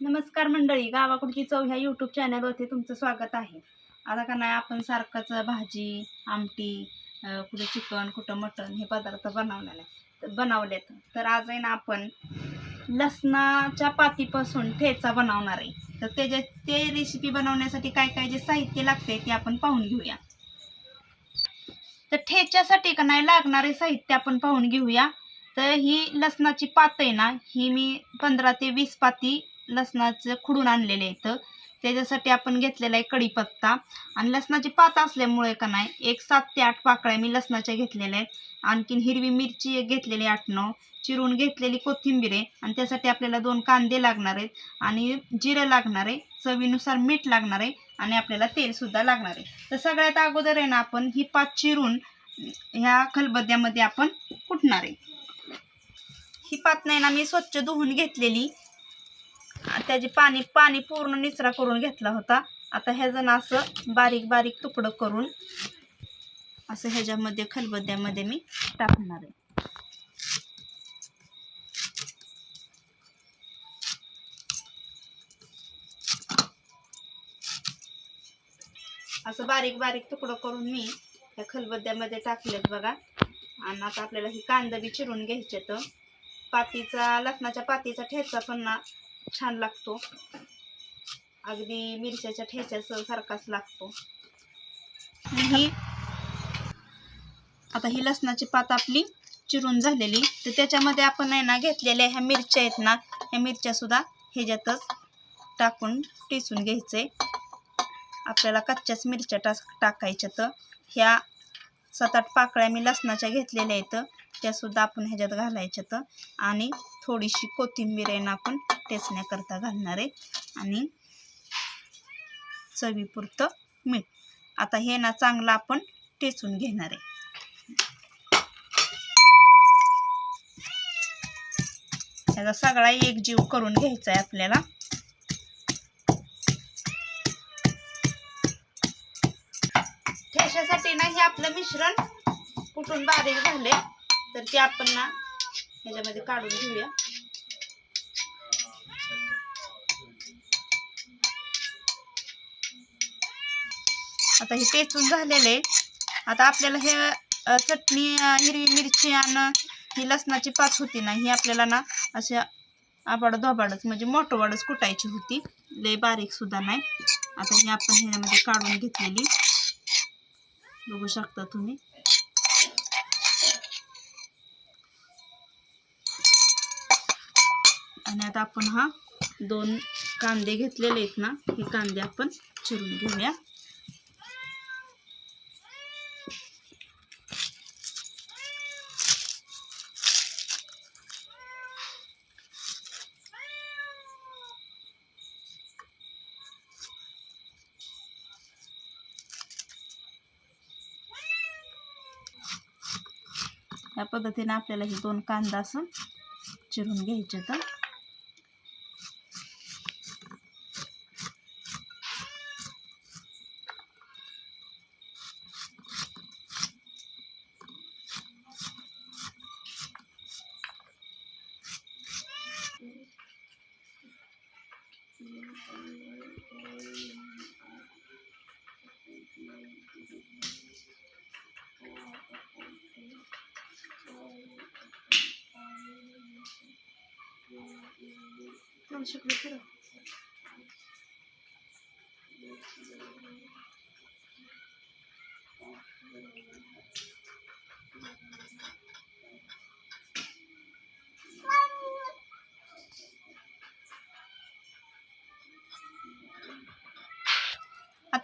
नमस्कार मंडळी गावाकडची चव ह्या यूट्यूब चॅनलवरती तुमचं स्वागत आहे. आता का नाही आपण सारखंच भाजी आमटी कुठं चिकन कुठं मटण हे पदार्थ बनवलेले तर बनवलेत. तर आज आहे ना आपण लसणाच्या पातीपासून ठेचा बनवणार आहे. तर त्याच्या ते रेसिपी बनवण्यासाठी काय काय जे साहित्य लागते ते आपण पाहून घेऊया. तर ठेच्यासाठी का नाही लागणारे साहित्य आपण पाहून घेऊया. तर ही लसणाची पात आहे ना ही मी पंधरा ते वीस पाती लसणाचं खुडून आणलेले इथं. त्याच्यासाठी आपण घेतलेला आहे कढीपत्ता. आणि लसणाची पात असल्यामुळे का नाही एक सात ते आठ पाकळ्या मी लसणाच्या घेतलेल्या आहेत. आणखीन हिरवी मिरची एक घेतलेली आठ नऊ. चिरून घेतलेली कोथिंबीर आहे. आणि त्यासाठी आपल्याला दोन कांदे लागणार आहेत. आणि जिरं लागणार आहे. चवीनुसार मीठ लागणार आहे. आणि आपल्याला तेलसुद्धा लागणार आहे. तर सगळ्यात अगोदर आहे ना आपण ही पात चिरून ह्या खलबद्यामध्ये आपण कुटणार आहे. ही पात नाही ना मी स्वच्छ धुवून घेतलेली. त्याची पाणी पाणी पूर्ण निचरा करून घेतला होता. आता ह्याजण असं बारीक बारीक तुकडं करून असं ह्याच्यामध्ये खलबद्यामध्ये मी टाकणार आहे. असं बारीक बारीक तुकडं करून मी त्या खलबद्यामध्ये टाकलेत बघा. आणि आता आपल्याला ही कांदा बी चिरून घ्यायचे तर पातीचा लसणाच्या पातीचा ठेचा पण ना छान लागतो. अगदी मिरच्याच्या ठेच्याचा सारखाच लागतो. ही आता ही लसणाची पात आपली चिरून झालेली. तर त्याच्यामध्ये आपण आहे ना घेतलेल्या ह्या मिरच्या आहेत ना ह्या मिरच्या सुद्धा ह्याच्यातच टाकून टिचून घ्यायचे. आपल्याला कच्च्याच मिरच्या टाक टाकायच्या तर ह्या सात आठ पाकळ्या मी लसणाच्या घेतलेल्या आहेत. त्यासुद्धा आपण ह्याच्यात घालायच्या तर. आणि थोडीशी कोथिंबीर आहे ना आपण टेचण्याकरता घालणार आहे. आणि चवीपुरतं मीठ. आता हे ना चांगलं आपण टेचून घेणार आहे. त्याचा सगळा एकजीव करून घ्यायचा आहे आपल्याला. ठेशासाठी ना हे आपलं मिश्रण कुठून बारीक झाले. तर ते आपण ना ह्याच्यामध्ये काढून घेऊया. आता हे पेचून झालेलं आहे. आता आपल्याला हे चटणी हिरवी मिरची आणि ही लसणाची पात होती ना ही आपल्याला ना अशा आबाड धोबाडच म्हणजे मोठं वाडच कुटायची होती. लय बारीक सुद्धा नाही. आता ही आपण ह्याच्यामध्ये काढून घेतलेली. बघू शकता तुम्ही. आणि आता आपण हा दोन कांदे घेतलेले आहेत ना हे कांदे आपण चिरून घेऊया. या पद्धतीने आपल्याला हे दोन कांदा असं चिरून घ्यायचे तर. Yanlışlıkla kırıldı.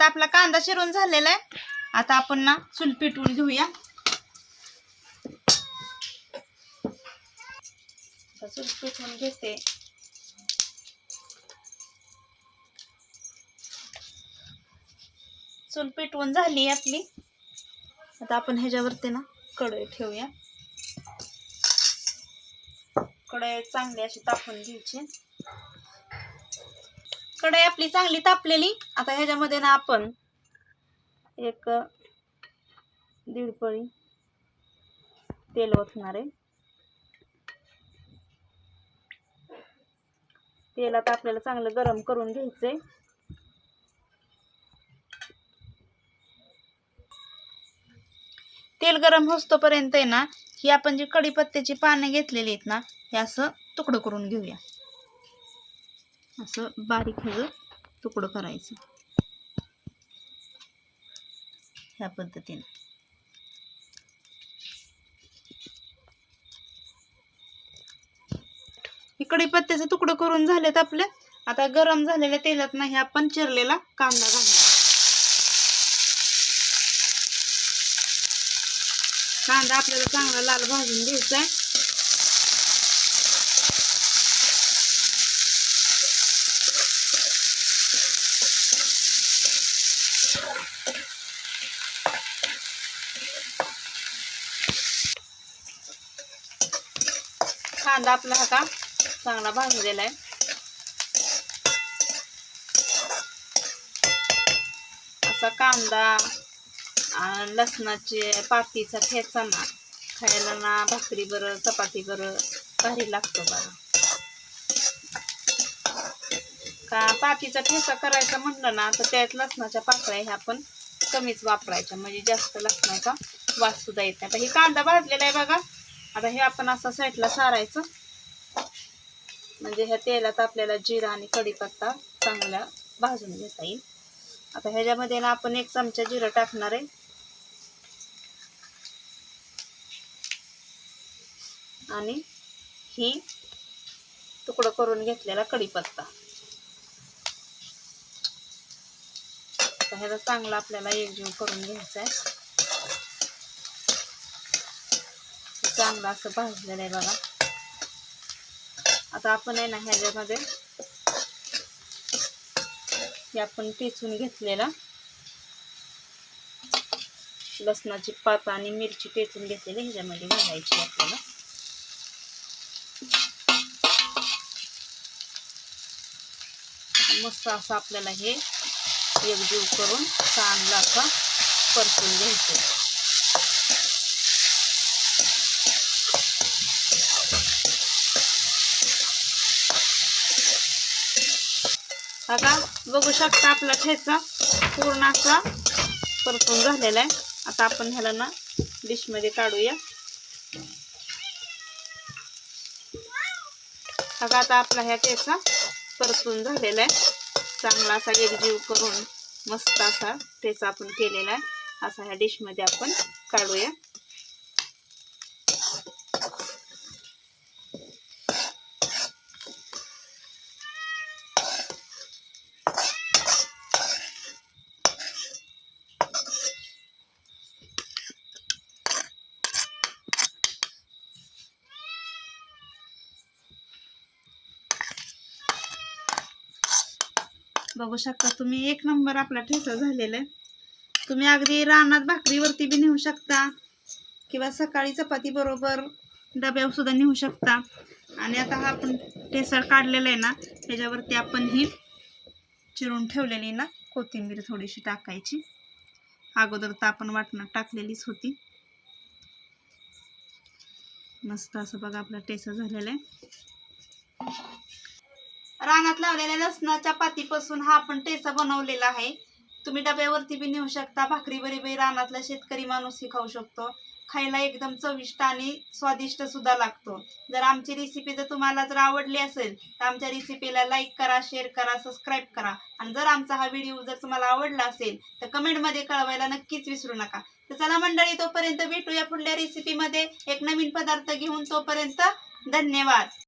आता आपला कांदा चिरून झालेला आहे. आता आपण ना चूल पेटवून घेऊया. चूल पेटवून घेते. चूल पेटवून झाली आपली. आता आपण ह्याच्यावरती ना कढई ठेवूया. कढई चांगली अशी तापून घ्यायची. कढाई आपली चांगली तापलेली. आता ह्याच्यामध्ये ना आपण एक दीड पळी तेल ओतणार आहे. तेल आता आपल्याला चांगलं गरम करून घ्यायचंय. तेल गरम होतोपर्यंत आहे ना ही आपण जी कढीपत्त्याची पाने घेतलेली आहेत ना हे असं तुकडं करून घेऊया. असं बारीक ह्याचं तुकडं करायचं. ह्या पद्धतीने. हे कढीपत्त्याचं तुकडं करून झालेत आपले. आता गरम झालेल्या तेलात नाही आपण चिरलेला कांदा घालणार. कांदा आपल्याला चांगला लाल भाजून घ्यायचा आहे कांदा आपला हा का चांगला भाजलेला आहे. असा कांदा लसणाचे पातीचा ठेचा ना खायला ना भाकरी बरं चपाती बरं भारी लागतो बघा. का पातीचा ठेचा करायचा म्हटलं ना तर त्यात लसणाच्या पाकळ्या ह्या आपण कमीच वापरायच्या म्हणजे जास्त लसणाचा वास सुद्धा येत नाही. तर हे कांदा भाजलेला आहे बघा. आता हे आपण असं साईडला सारायचं. म्हणजे ह्या तेलात आपल्याला जिरा आणि कढीपत्ता चांगला भाजून घेता येईल. आता ह्याच्यामध्ये ना आपण एक चमचा जिरं टाकणार आहे. आणि ही तुकडं करून घेतलेला कढीपत्ता. आता ह्याचा चांगला आपल्याला एकजीव करून घ्यायचा आहे. चांगलं असं भाजलेलं आहे बघा. आता आपण आहे ना ह्याच्यामध्ये हे आपण टेचून घेतलेला. लसणाची पात आणि मिरची टेचून घेतलेली ह्याच्यामध्ये घालायची आपल्याला. मस्त असं आपल्याला हे एकजीव करून चांगलं असं परतून घ्यायचं. आता बघू शकता आपला ठेचा पूर्ण असा परतून झालेला आहे. आता आपण ह्याला ना डिशमध्ये काढूया. आता आता आपला ह्या ठेचा परतून झालेला आहे. चांगला असा एकजीव करून मस्त असा ठेचा आपण केलेला आहे. असा ह्या डिशमध्ये आपण काढूया. बघू शकता तुम्ही एक नंबर आपला ठेचा झालेला आहे. तुम्ही अगदी रानात भाकरीवरती बी नेऊ शकता किंवा सकाळी चपाती बरोबर डब्यावर सुद्धा नेऊ शकता. आणि आता हा आपण ठेसळ काढलेला आहे ना त्याच्यावरती आपण ही चिरून ठेवलेली ना कोथिंबीर थोडीशी टाकायची. अगोदर तर आपण वाटणं टाकलेलीच होती. मस्त असं बघा आपला टेसा झालेला आहे. रानात लावलेल्या लसणाच्या पातीपासून हा आपण टेसा बनवलेला आहे. तुम्ही डब्यावरती बी नेऊ शकता. भाकरी बरी रानातला शेतकरी माणूसही खाऊ शकतो. खायला एकदम चविष्ट आणि स्वादिष्ट सुद्धा लागतो. जर आमची रेसिपी जर तुम्हाला जर आवडली असेल तर आमच्या रेसिपीला लाईक करा शेअर करा सबस्क्राईब करा. आणि जर आमचा हा व्हिडिओ जर तुम्हाला आवडला असेल तर कमेंटमध्ये कळवायला नक्कीच विसरू नका. तर चला मंडळी तोपर्यंत भेटूया पुढल्या रेसिपीमध्ये एक नवीन पदार्थ घेऊन तोपर्यंत धन्यवाद.